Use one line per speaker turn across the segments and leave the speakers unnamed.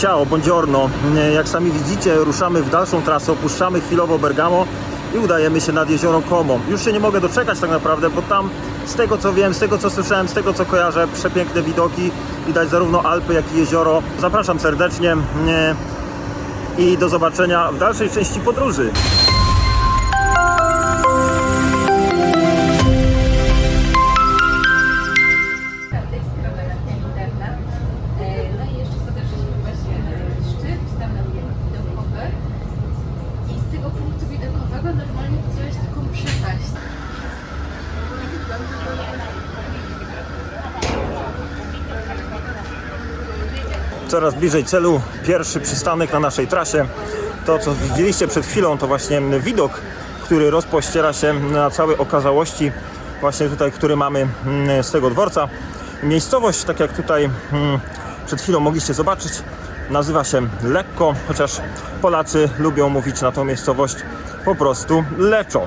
Ciao, buongiorno. Jak sami widzicie, ruszamy w dalszą trasę, opuszczamy chwilowo Bergamo i udajemy się nad jezioro Como. Już się nie mogę doczekać tak naprawdę, bo tam z tego co wiem, z tego co słyszałem, z tego co kojarzę, przepiękne widoki, widać zarówno Alpy, jak i jezioro. Zapraszam serdecznie nie, i do zobaczenia w dalszej części podróży. Coraz bliżej celu, pierwszy przystanek na naszej trasie. To, co widzieliście przed chwilą, to właśnie widok, który rozpościera się na całej okazałości, właśnie tutaj, który mamy mm, z tego dworca. Miejscowość, tak jak tutaj mm, przed chwilą mogliście zobaczyć, nazywa się Lekko, chociaż Polacy lubią mówić na tą miejscowość po prostu Leczo.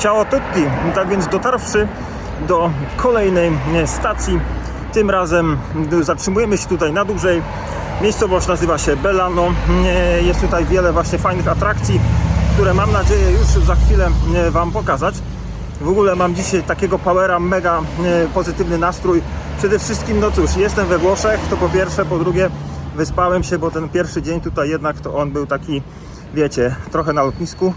Ciao tutti. Tak więc dotarwszy do kolejnej stacji, tym razem zatrzymujemy się tutaj na dłużej. Miejscowość nazywa się Belano. Jest tutaj wiele właśnie fajnych atrakcji, które mam nadzieję już za chwilę Wam pokazać. W ogóle mam dzisiaj takiego powera, mega pozytywny nastrój. Przede wszystkim, no cóż, jestem we Włoszech, to po pierwsze, po drugie wyspałem się, bo ten pierwszy dzień tutaj jednak to on był taki, wiecie, trochę na lotnisku,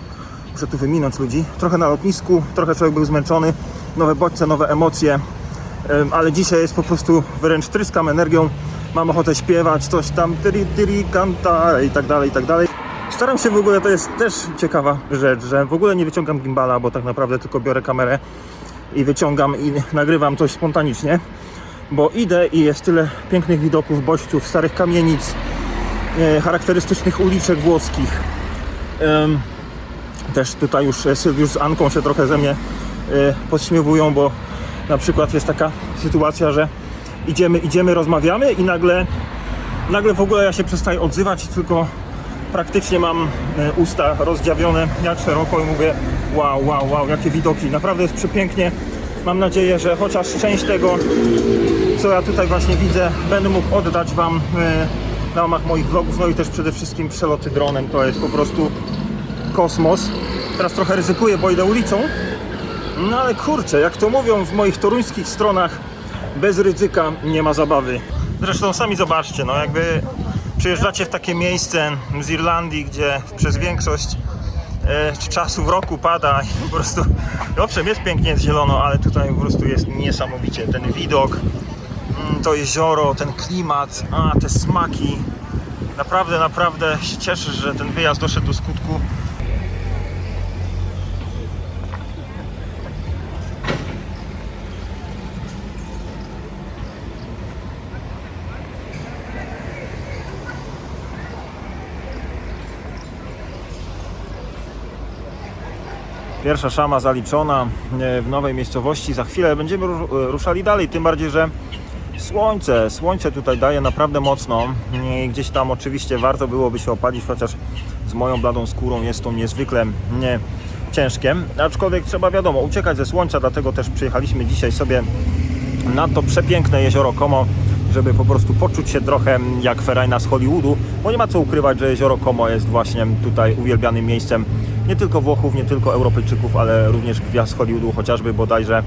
Muszę tu wyminąć ludzi. Trochę na lotnisku, trochę człowiek był zmęczony. Nowe bodźce, nowe emocje. Em, Ale dzisiaj jest po prostu wręcz tryskam energią. Mam ochotę śpiewać, coś tam tyri tyri kanta i tak dalej, i tak dalej. Staram się w ogóle, to jest też ciekawa rzecz, że w ogóle nie wyciągam gimbala, bo tak naprawdę tylko biorę kamerę i wyciągam i nagrywam coś spontanicznie. Bo idę i jest tyle pięknych widoków, bodźców, starych kamienic, e, charakterystycznych uliczek włoskich. Em, też tutaj już e, Sylwiusz z Anką się trochę ze mnie e, podśmiewują, bo na przykład jest taka sytuacja, że idziemy, idziemy, rozmawiamy i nagle, nagle w ogóle ja się przestaję odzywać, tylko praktycznie mam e, usta rozdziawione jak szeroko i mówię wow, wow, wow, jakie widoki, naprawdę jest przepięknie. Mam nadzieję, że chociaż część tego, co ja tutaj właśnie widzę, będę mógł oddać Wam na ramach moich vlogów, no i też przede wszystkim przeloty dronem, to jest po prostu kosmos. Teraz trochę ryzykuję, bo idę ulicą. No ale kurczę, jak to mówią w moich toruńskich stronach, bez ryzyka nie ma zabawy. Zresztą sami zobaczcie, no jakby przyjeżdżacie w takie miejsce z Irlandii, gdzie przez większość e, czasu w roku pada i po prostu, owszem jest pięknie, jest zielono, ale tutaj po prostu jest niesamowicie. Ten widok, mm, to jezioro, ten klimat, a te smaki. Naprawdę, naprawdę się cieszę, że ten wyjazd doszedł do skutku. Pierwsza szama zaliczona e, w nowej miejscowości. Za chwilę będziemy ru- ruszali dalej, tym bardziej, że słońce, słońce tutaj daje naprawdę mocno. Gdzieś tam oczywiście warto byłoby się opalić, chociaż z moją bladą skórą jest to niezwykle nie, ciężkie. Aczkolwiek trzeba wiadomo, uciekać ze słońca, dlatego też przyjechaliśmy dzisiaj sobie na to przepiękne jezioro Como, żeby po prostu poczuć się trochę jak ferajna z Hollywoodu, bo nie ma co ukrywać, że jezioro Como jest właśnie tutaj uwielbianym miejscem nie tylko Włochów, nie tylko Europejczyków, ale również gwiazd Hollywoodu, chociażby bodajże e,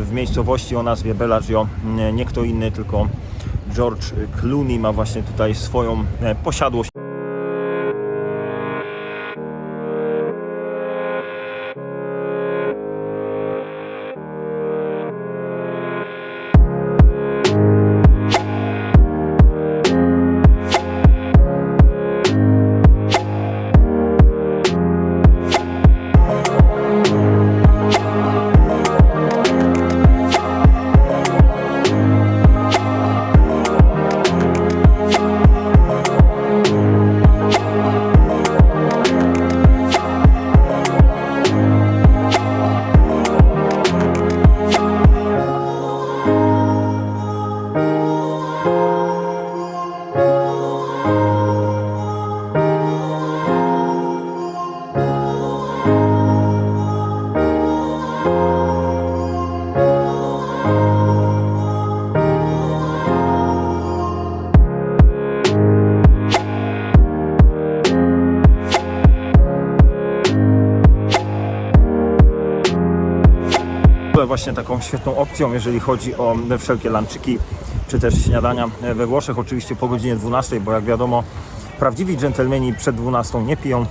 w miejscowości o nazwie Bellagio nie, nie kto inny, tylko George Clooney ma właśnie tutaj swoją e, posiadłość. właśnie taką świetną opcją, jeżeli chodzi o wszelkie lunchiki czy też śniadania we Włoszech. Oczywiście po godzinie 12, bo jak wiadomo, prawdziwi dżentelmeni przed 12 nie piją.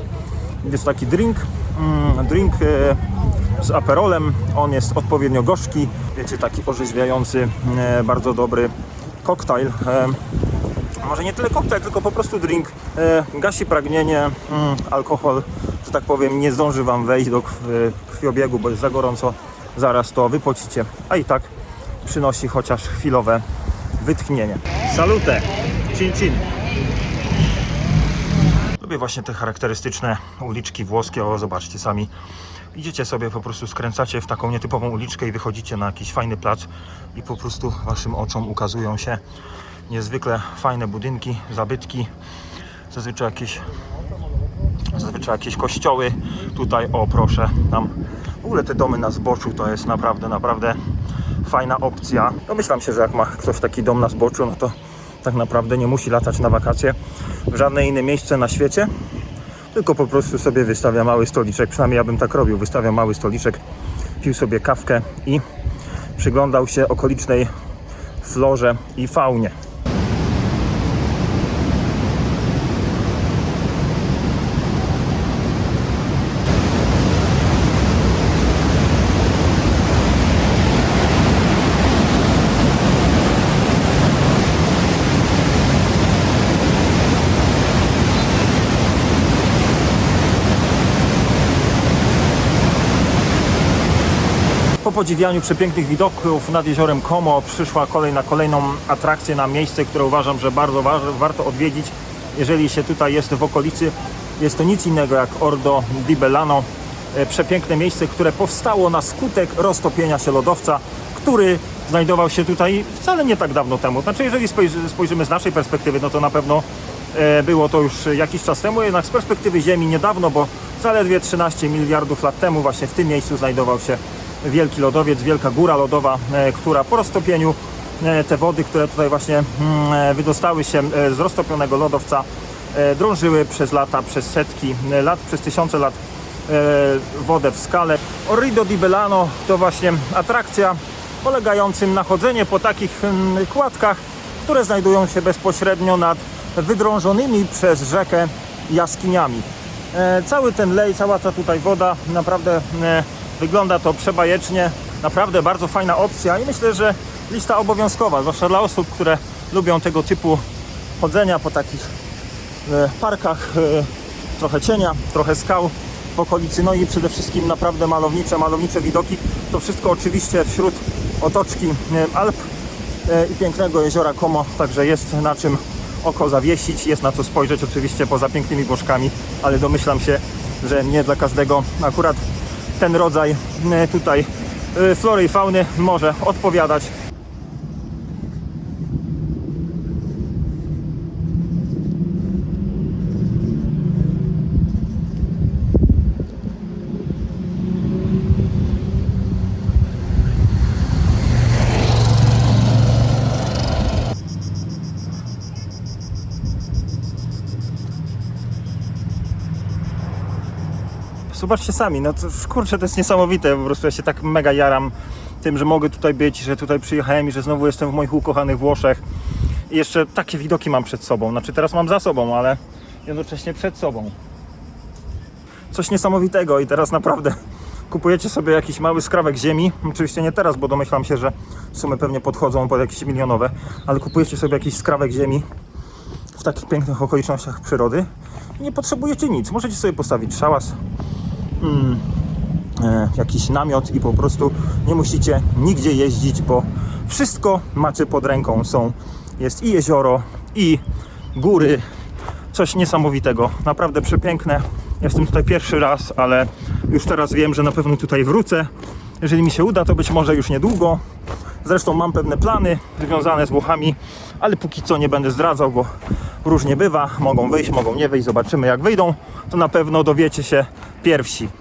Jest taki drink, mm, drink e, z aperolem. On jest odpowiednio gorzki, wiecie, taki orzeźwiający, e, bardzo dobry koktajl. E, może nie tyle koktajl, tylko po prostu drink. Gasi pragnienie, mm, alkohol, że tak powiem, nie zdąży Wam wejść do krw, krwiobiegu, bo jest za gorąco. Zaraz to wypocicie, a i tak przynosi chociaż chwilowe wytchnienie. Salute! Cin cin! Lubię właśnie te charakterystyczne uliczki włoskie. O, zobaczcie sami. Idziecie sobie, po prostu skręcacie w taką nietypową uliczkę i wychodzicie na jakiś fajny plac i po prostu waszym oczom ukazują się niezwykle fajne budynki, zabytki, zazwyczaj jakieś zazwyczaj jakieś kościoły. Tutaj, o proszę, tam ogóle te domy na zboczu to jest naprawdę, naprawdę fajna opcja. Domyślam się, że jak ma ktoś taki dom na zboczu, no to tak naprawdę nie musi latać na wakacje w żadne inne miejsce na świecie, tylko po prostu sobie wystawia mały stoliczek, przynajmniej ja bym tak robił, wystawiał mały stoliczek, pił sobie kawkę i przyglądał się okolicznej florze i faunie. Po podziwianiu przepięknych widoków nad jeziorem Como przyszła kolej na kolejną atrakcję na miejsce, które uważam, że bardzo wa- warto odwiedzić, jeżeli się tutaj jest w okolicy. Jest to nic innego jak Ordo di Bellano. E, Przepiękne miejsce, które powstało na skutek roztopienia się lodowca, który znajdował się tutaj wcale nie tak dawno temu. Znaczy, jeżeli spojrzy- spojrzymy z naszej perspektywy, no to na pewno e, było to już jakiś czas temu, jednak z perspektywy Ziemi niedawno, bo zaledwie 13 miliardów lat temu właśnie w tym miejscu znajdował się wielki lodowiec, wielka góra lodowa, e, która po roztopieniu e, te wody, które tutaj właśnie mm, e, wydostały się z roztopionego lodowca, drążyły przez lata, przez setki lat, przez tysiące lat wodę w skale. Orrido di Bellano to właśnie atrakcja polegającym na chodzenie po takich mm, kładkach, które znajdują się bezpośrednio nad wydrążonymi przez rzekę jaskiniami. Cały ten lej, cała ta tutaj woda, naprawdę wygląda to przebajecznie, naprawdę bardzo fajna opcja i myślę, że lista obowiązkowa, zwłaszcza dla osób, które lubią tego typu chodzenia po takich e, parkach, e, trochę cienia, trochę skał w okolicy, no i przede wszystkim naprawdę malownicze, malownicze widoki. To wszystko oczywiście wśród otoczki e, Alp i pięknego jeziora Como, także jest na czym oko zawiesić, jest na co spojrzeć oczywiście poza pięknymi Włoszkami, ale domyślam się, że nie dla każdego. Akurat ten rodzaj e, tutaj e, flory i fauny może odpowiadać. Zobaczcie sami, no to kurczę, to jest niesamowite, po prostu ja się tak mega jaram tym, że mogę tutaj być, że tutaj przyjechałem i że znowu jestem w moich ukochanych Włoszech. I jeszcze takie widoki mam przed sobą, znaczy teraz mam za sobą, ale jednocześnie przed sobą. Coś niesamowitego i teraz naprawdę kupujecie sobie jakiś mały skrawek ziemi, oczywiście nie teraz, bo domyślam się, że sumy pewnie podchodzą pod jakieś milionowe, ale kupujecie sobie jakiś skrawek ziemi w takich pięknych okolicznościach przyrody i nie potrzebujecie nic. Możecie sobie postawić szałas, mm, e, jakiś namiot i po prostu nie musicie nigdzie jeździć, bo wszystko macie pod ręką. Są, jest i jezioro, i góry, coś niesamowitego, naprawdę przepiękne. Jestem tutaj pierwszy raz, ale już teraz wiem, że na pewno tutaj wrócę. Jeżeli mi się uda, to być może już niedługo. Zresztą mam pewne plany związane z Włochami, ale póki co nie będę zdradzał, bo różnie bywa. Mogą wyjść, mogą nie wyjść. Zobaczymy jak wyjdą. To na pewno dowiecie się pierwsi.